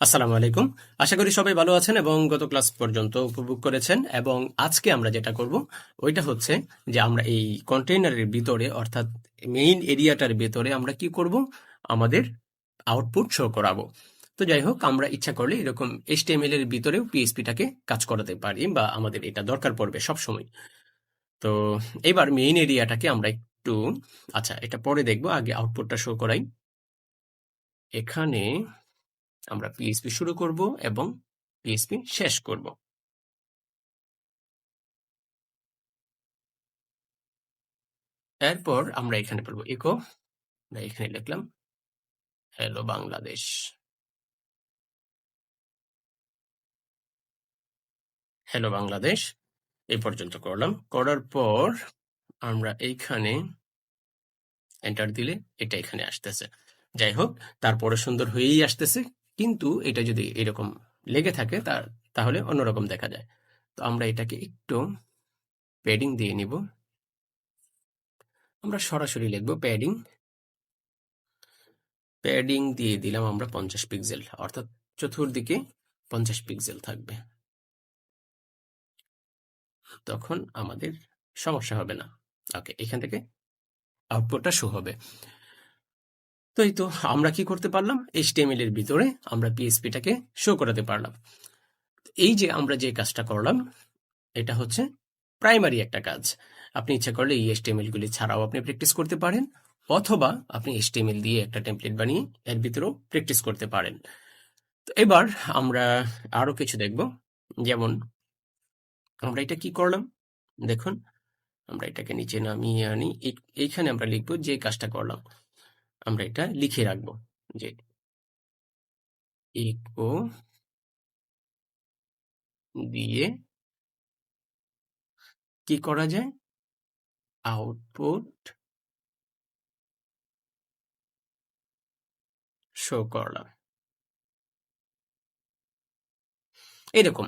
আসসালামু আলাইকুম। আশা করি সবাই ভালো আছেন এবং গত ক্লাস পর্যন্ত উপভোগ করেছেন এবং আজকে আমরা যেটা করব, ওইটা হচ্ছে যে আমরা এই কন্টেইনারের ভিতরে, অর্থাৎ মেইন এরিয়াটার ভিতরে আমরা কি করব? আমাদের আউটপুট শো করাবো। তো যাই হোক, আমরা ইচ্ছা করলে এরকম এইচটিএমএল এর ভিতরেও পিএসপিটাকে কাজ করাতে পারি বা আমাদের এটা দরকার পড়বে সব সময় তো এবার মেইন এরিয়াটাকে আমরা একটু আচ্ছা এটা পরে দেখব, আগে আউটপুটটা শো করাই। এখানে আমরা পিএইচপি শুরু করব এবং পিএইচপি শেষ করব। এরপর আমরা এখানে বলব ইকো এখানে লিখলাম হ্যালো বাংলাদেশ হ্যালো বাংলাদেশ এই পর্যন্ত করলাম। করার পর আমরা এইখানে এন্টার দিলে এটা এখানে আসতেছে। যাই হোক, তারপরে সুন্দর হয়েই আসতেছে। কিন্তু এটা যদি এরকম লেগে থাকে, তার, তাহলে অন্যরকম দেখা যায়। তো আমরা এটাকে একটু প্যাডিং দিয়ে নিব। আমরা সরাসরি লিখব প্যাডিং প্যাডিং দিয়ে দিলাম আমরা পঞ্চাশ পিক্সেল অর্থাৎ চতুর্দিকে পঞ্চাশ পিক্সেল থাকবে। তখন আমাদের সমস্যা হবে না। ওকে এখান থেকে আউটপুটটা শো হবে। তো এই তো, আমরা কি করতে পারলাম? এইচটিএমএল এর ভিতরে আমরা পিএসপিটাকে শো করাতে পারলাম। এই যে আমরা যে কাজটা করলাম, এটা হচ্ছে প্রাইমারি একটা কাজ। আপনি ইচ্ছা করলে এই এইচটিএমএল গুলি ছাড়াও আপনি প্র্যাকটিস করতে পারেন, অথবা আপনি এইচটিএমএল দিয়ে একটা টেমপ্লেট বানিয়ে এর ভিতরেও প্র্যাকটিস করতে পারেন। তো এবার আমরা আরও কিছু দেখব। যেমন, আমরা এটা কি করলাম? দেখুন, আমরা এটাকে নিচে নামিয়ে আনি। এইখানে আমরা লিখব যে কাজটা করলাম। আমরা এটা লিখে রাখব যে ইকো দিয়ে কি করা যায়? আউটপুট শো করলাম। এরকম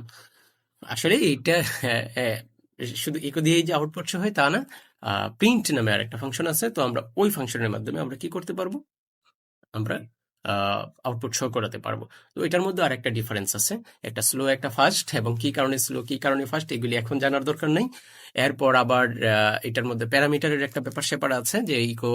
আসলে এইটা শুধু ইকো দিয়েই যে আউটপুট শো হয় তা না। প্রিন্ট নামে আর একটা ফাংশন আছে, তো আমরা ওই ফাংশনের মাধ্যমে আমরা কি করতে পারব? আমরা আউটপুট শো করাতে পারব। তো এটার মধ্যে আর একটা ডিফারেন্স আছে। একটা স্লো একটা ফাস্ট এবং কি কারণে স্লো কি কারণে ফাস্ট এগুলি এখন জানার দরকার নেই। এরপর আবার এটার মধ্যে প্যারামিটারের একটা ব্যাপার সেপার আছে, যে ইকো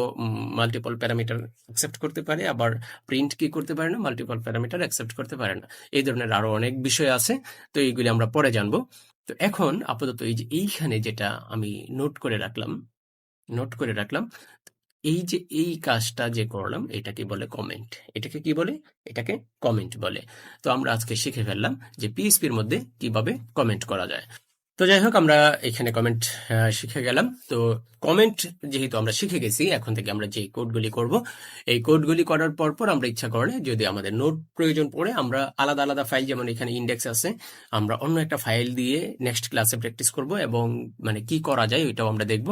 মাল্টিপল প্যারামিটার অ্যাকসেপ্ট করতে পারে, আবার প্রিন্ট কি করতে পারে না মাল্টিপল প্যারামিটার অ্যাকসেপ্ট করতে পারে না। এই ধরনের আরও অনেক বিষয় আছে, তো এইগুলি আমরা পরে জানব। তো এখন আপাতত এই যে, এইখানে যেটা আমি নোট করে রাখলাম নোট করে রাখলাম এই যে এই কাজটা যে করলাম, এটাকে বলে কমেন্ট এটাকে কি বলে? এটাকে কমেন্ট বলে। তো আমরা আজকে শিখে ফেললাম যে পিএসপির মধ্যে কীভাবে কমেন্ট করা যায়। তো যাই হোক, আমরা এখানে কমেন্ট শিখে গেলাম। তো কমেন্ট যেহেতু আমরা শিখে গেছি, এখন থেকে আমরা যে কোডগুলি করব, এই কোডগুলি করার পর পর আমরা ইচ্ছা করলে যদি আমাদের নোট প্রয়োজন পড়ে, আমরা আলাদা আলাদা ফাইল যেমন এখানে ইন্ডেক্স আছে, আমরা অন্য একটা ফাইল দিয়ে নেক্সট ক্লাসে প্র্যাকটিস করব এবং মানে কি করা যায় ওইটাও আমরা দেখব।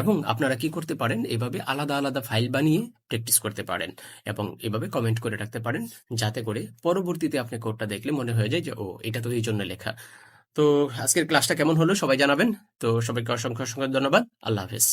এবং আপনারা কি করতে পারেন, এভাবে আলাদা আলাদা ফাইল বানিয়ে প্র্যাকটিস করতে পারেন এবং এভাবে কমেন্ট করে রাখতে পারেন, যাতে করে পরবর্তীতে আপনি কোডটা দেখলে মনে হয়ে যায় যে, ও, এটা তো এই জন্য লেখা। তো আজকের ক্লাসটা কেমন হলো সবাই জানাবেন। তো সবাইকে অসংখ্য অসংখ্য ধন্যবাদ। আল্লাহ হাফেজ।